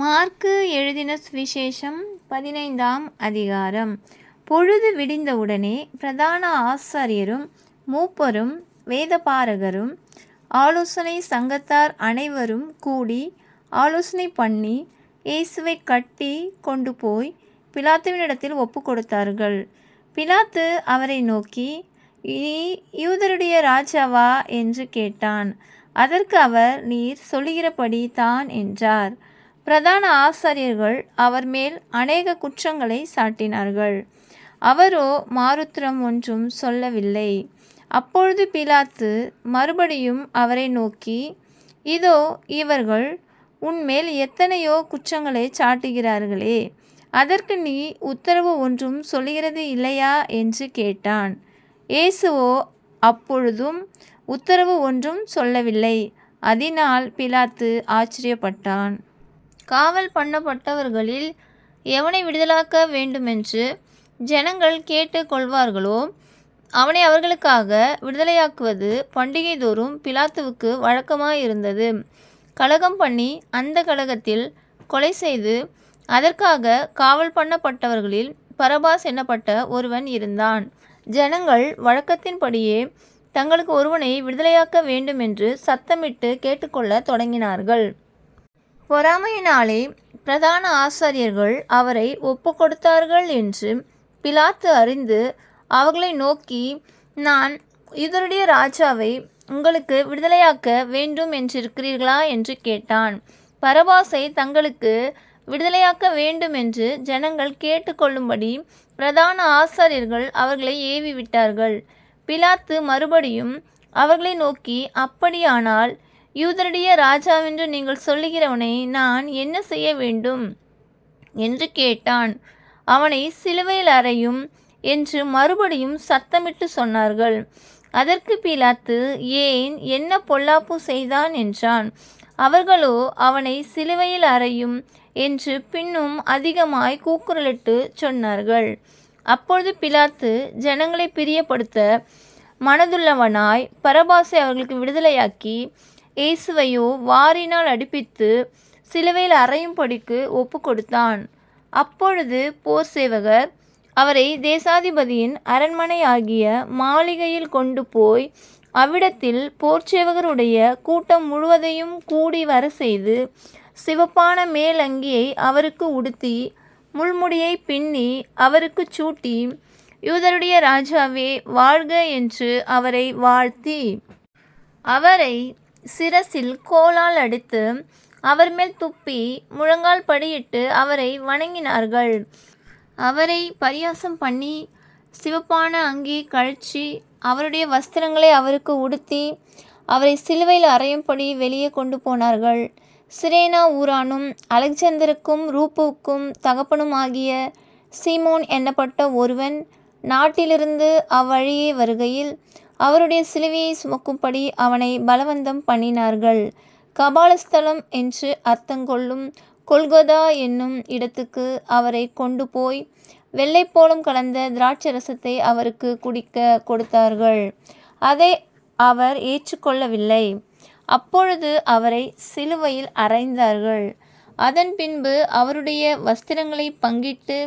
Mark எழுதின சுவிசேஷம் பதினைந்தாம் அதிகாரம். பொழுது விடிந்தவுடனே பிரதான ஆசாரியரும் மூப்பரும் வேதபாரகரும் ஆலோசனை சங்கத்தார் அனைவரும் கூடி ஆலோசனை பண்ணி இயேசுவை கட்டி கொண்டு போய் பிலாத்துவினிடத்தில் ஒப்பு கொடுத்தார்கள். பிலாத்து அவரை நோக்கி நீ யூதருடைய ராஜாவா? என்று கேட்டான். அதற்கு அவர் நீர் சொல்லுகிறபடி தான் என்றார். பிரதான ஆசாரியர்கள் அவர் மேல் அநேக குற்றங்களை சாட்டினார்கள். அவரோ மாருத்திரம் ஒன்றும் சொல்லவில்லை. அப்பொழுது பிலாத்து மறுபடியும் அவரை நோக்கி இதோ இவர்கள் உன்மேல் எத்தனையோ குற்றங்களை சாட்டுகிறார்களே அதற்கு நீ உத்தரவு ஒன்றும் சொல்லுகிறது இல்லையா? என்று கேட்டான். இயேசுவோ அப்பொழுதும் உத்தரவு ஒன்றும் சொல்லவில்லை. அதனால் பிலாத்து ஆச்சரியப்பட்டான். காவல் பண்ணப்பட்டவர்களில் எவனை விடுதலாக்க வேண்டுமென்று ஜனங்கள் கேட்டு கொள்வார்களோ அவனை அவர்களுக்காக விடுதலையாக்குவது பண்டிகை தோறும் பிலாத்துவுக்கு வழக்கமாயிருந்தது. கலகம் பண்ணி அந்த கலகத்தில் கொலை செய்து அதற்காக காவல் பண்ணப்பட்டவர்களில் பரபாஸ் என்னப்பட்ட ஒருவன் இருந்தான். ஜனங்கள் வழக்கத்தின்படியே தங்களுக்கு ஒருவனை விடுதலையாக்க வேண்டுமென்று சத்தமிட்டு கேட்டுக்கொள்ள தொடங்கினார்கள். பொறாமையினாலே பிரதான ஆசாரியர்கள் அவரை ஒப்புக்கொடுத்தார்கள் என்று பிலாத்து அறிந்து அவர்களை நோக்கி நான் இதனுடைய ராஜாவை உங்களுக்கு விடுதலையாக்க வேண்டும் என்றிருக்கிறீர்களா? என்று கேட்டான். பரபாசை தங்களுக்கு விடுதலையாக்க வேண்டும் என்று ஜனங்கள் கேட்டுக்கொள்ளும்படி பிரதான ஆசாரியர்கள் அவர்களை ஏவி விட்டார்கள் பிலாத்து மறுபடியும் அவர்களை நோக்கி அப்படியானால் யூதருடைய ராஜாவென்று நீங்கள் சொல்லுகிறவனை நான் என்ன செய்ய வேண்டும்? என்று கேட்டான். அவனை சிலுவையில் அறையும் என்று மறுபடியும் சத்தமிட்டு சொன்னார்கள். அதற்கு பிலாத்து ஏன் என்ன பொல்லாப்பு செய்தான்? என்றான். அவர்களோ அவனை சிலுவையில் அறையும் என்று பின்னும் அதிகமாய் கூக்குரலிட்டு சொன்னார்கள். அப்பொழுது பிலாத்து ஜனங்களை பிரியப்படுத்த மனதுள்ளவனாய் பரபாசை அவர்களுக்கு விடுதலையாக்கி இயேசுவையோ வாரினால் அடிப்பித்து சிலுவையில் அறையும்படிக்கு ஒப்பு கொடுத்தான் அப்பொழுது போர் சேவகர் அவரை தேசாதிபதியின் அரண்மனை ஆகிய மாளிகையில் கொண்டு போய் அவ்விடத்தில் போர்ச்சேவகருடைய கூட்டம் முழுவதையும் கூடி வர செய்து சிவப்பான மேலங்கியை அவருக்கு உடுத்தி முள்முடியை பின்னி அவருக்கு சூட்டி யூதருடைய ராஜாவே வாழ்க என்று அவரை வாழ்த்தி. அவரை சிரசில் கோலால் அடித்து அவர் மேல் துப்பி முழங்கால் படியிட்டு அவரை வணங்கினார்கள். அவரை பரியாசம் பண்ணி சிவப்பான அங்கி கழிச்சி அவருடைய வஸ்திரங்களை அவருக்கு உடுத்தி அவரை சிலுவையில் அறையும்படி வெளியே கொண்டு போனார்கள். சிரேனா ஊரானும் அலெக்சாந்தருக்கும் ரூப்புக்கும் தகப்பனும் ஆகிய சீமோன் எண்ணப்பட்ட ஒருவன் நாட்டிலிருந்து அவ்வழியே வருகையில் அவருடைய சிலுவையை சுமக்கும்படி அவனை பலவந்தம் பண்ணினார்கள். கபாலஸ்தலம் என்று அர்த்தங்கொள்ளும் கொல்கொதா என்னும் இடத்துக்கு அவரை கொண்டு போய் வெள்ளைப்போளம் கலந்த திராட்சரசத்தை அவருக்கு குடிக்க கொடுத்தார்கள். அதை அவர் ஏற்றுக்கொள்ளவில்லை. அப்பொழுது அவரை சிலுவையில் அறைந்தார்கள். அதன் பின்பு அவருடைய வஸ்திரங்களை பங்கிட்டு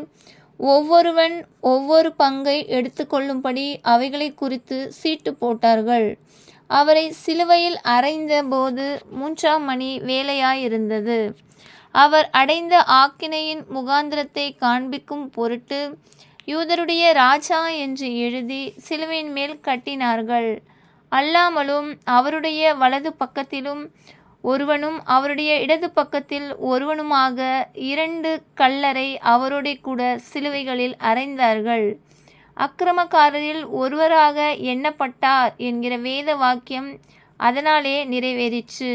ஒவ்வொருவன் ஒவ்வொரு பங்கை எடுத்துக்கொள்ளும்படி அவைகளை குறித்து சீட்டு போட்டார்கள். அவரை சிலுவையில் அறைந்த போது மூன்றாம் மணி வேலையாயிருந்தது. அவர் அடைந்த ஆக்கினையின் முகாந்திரத்தை காண்பிக்கும் பொருட்டு யூதருடைய ராஜா என்று எழுதி சிலுவையின் மேல் கட்டினார்கள். அல்லாமலும் அவருடைய வலது பக்கத்திலும் ஒருவனும் அவருடைய இடது பக்கத்தில் ஒருவனுமாக இரண்டு கல்லரை அவரோட கூட சிலுவைகளில் அறைந்தார்கள் அக்கிரமக்காரரில் ஒருவராக எண்ணப்பட்டார் என்கிற வேத வாக்கியம் அதனாலே நிறைவேறிச்சு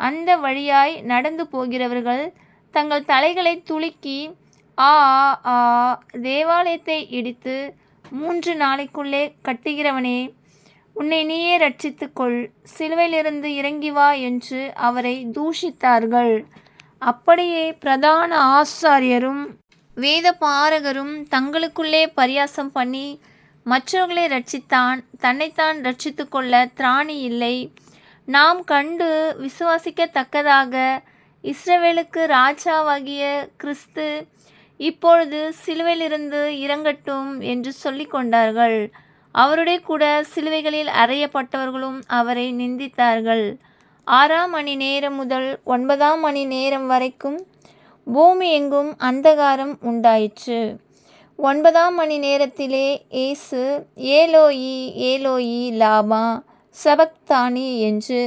அந்த வழியாய் நடந்து போகிறவர்கள் தங்கள் தலைகளை துலுக்கி ஆ ஆ தேவாலயத்தை இடித்து மூன்று நாளைக்குள்ளே கட்டுகிறவனே உன்னை நீயே ரட்சித்துக்கொள் சிலுவையிலிருந்து இறங்கி வா என்று அவரை தூஷித்தார்கள். அப்படியே பிரதான ஆசாரியரும் வேத பாரகரும் தங்களுக்குள்ளே பரியாசம் பண்ணி மற்றவர்களை ரட்சித்தான் தன்னைத்தான் ரட்சித்து கொள்ள திராணி இல்லை. நாம் கண்டு விசுவாசிக்கத்தக்கதாக இஸ்ரவேலுக்கு ராஜாவாகிய கிறிஸ்து இப்பொழுது சிலுவையிலிருந்து இறங்கட்டும் என்று சொல்லிக் கொண்டார்கள் அவருடைய கூட சிலுவைகளில் அறையப்பட்டவர்களும் அவரை நிந்தித்தார்கள். ஆறாம் மணி நேரம் முதல் ஒன்பதாம் மணி நேரம் வரைக்கும் பூமி எங்கும் அந்தகாரம் உண்டாயிற்று. ஒன்பதாம் மணி நேரத்திலே இயேசு ஏலோயி ஏலோயி லாமா சபக்தானி என்று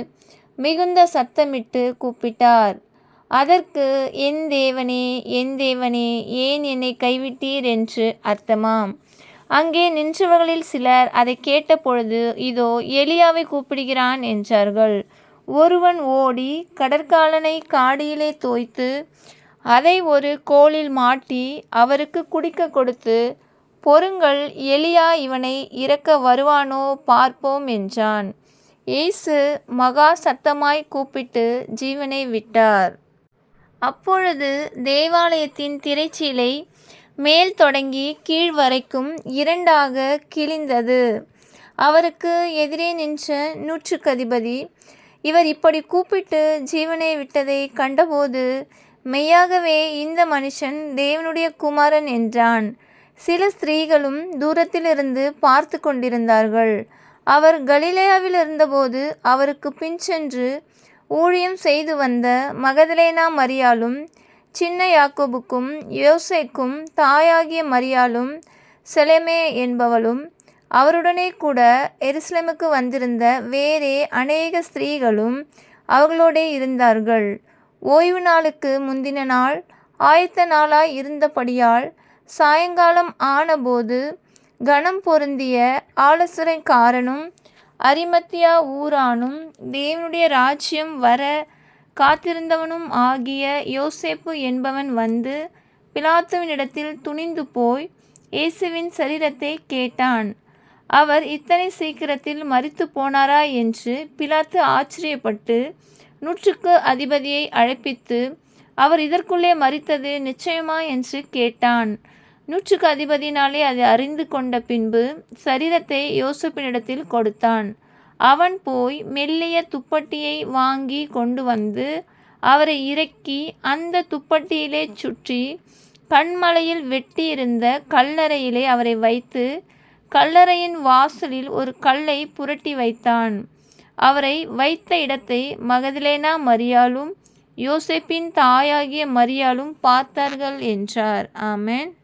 மிகுந்த சத்தமிட்டு கூப்பிட்டார். அதற்கு என் தேவனே என் தேவனே ஏன் என்னை கைவிட்டீர்? என்று அர்த்தமாம். அங்கே நின்றவர்களில் சிலர் அதை கேட்டபொழுது இதோ எலியாவை கூப்பிடுகிறான் என்றார்கள். ஒருவன் ஓடி கடற்காலனை காடியிலே தோய்த்து அதை ஒரு கோலில் மாட்டி அவருக்கு குடிக்க கொடுத்து பொருங்கள் எலியா இவனை இறக்க வருவானோ பார்ப்போம் என்றான். இயேசு மகா சத்தமாய் கூப்பிட்டு ஜீவனை விட்டார். அப்பொழுது தேவாலயத்தின் திரைச்சீலை மேல் தொடங்கி கீழ் வரைக்கும் இரண்டாக கிழிந்தது. அவருக்கு எதிரே நின்ற நூற்றுக்கதிபதி இவர் இப்படி கூப்பிட்டு ஜீவனை விட்டதை கண்டபோது மெய்யாகவே இந்த மனுஷன் தேவனுடைய குமாரன் என்றான். சில ஸ்திரீகளும் தூரத்திலிருந்து பார்த்து கொண்டிருந்தார்கள். அவர் கலிலேயாவில் இருந்தபோது அவருக்கு பின் சென்று ஊழியம் செய்து வந்த மகதலேனா மரியாலும் சின்ன யாக்கோபுக்கும் யோசைக்கும் தாயாகிய மரியாளும் செலமே என்பவளும் அவருடனே கூட எருசலேமுக்கு வந்திருந்த வேறே அநேக ஸ்திரீகளும் அவர்களோடே இருந்தார்கள். ஓய்வு நாளுக்கு முந்தின நாள் ஆயத்த நாளாய் இருந்தபடியால் சாயங்காலம் ஆனபோது கனம் பொருந்திய ஆலோசனைக்காரனும் அரிமத்தியா ஊரானும் தேவனுடைய ராஜ்யம் வர காத்திருந்தவனும் ஆகிய யோசேப்பு என்பவன் வந்து பிலாத்துவினிடத்தில் துணிந்து போய் இயேசுவின் சரீரத்தை கேட்டான். அவர் இத்தனை சீக்கிரத்தில் மறித்து போனாரா என்று பிலாத்து ஆச்சரியப்பட்டு நூற்றுக்கு அதிபதியை அழைப்பித்து அவர் இதற்குள்ளே மறித்தது நிச்சயமா? என்று கேட்டான். நூற்றுக்கு அதிபதினாலே அதை அறிந்து கொண்ட பின்பு சரீரத்தை யோசப்பினிடத்தில் கொடுத்தான். அவன் போய் மெல்லிய துப்பட்டியை வாங்கி கொண்டு வந்து அவரை இறக்கி அந்த துப்பட்டியிலே சுற்றி கண்மலையில் வெட்டியிருந்த கல்லறையிலே அவரை வைத்து கல்லறையின் வாசலில் ஒரு கல்லை புரட்டி வைத்தான். அவரை வைத்த இடத்தை மகதிலேனா மரியாலும் யோசேப்பின் தாயாகிய மரியாலும் பார்த்தார்கள் என்றார். ஆமேன்.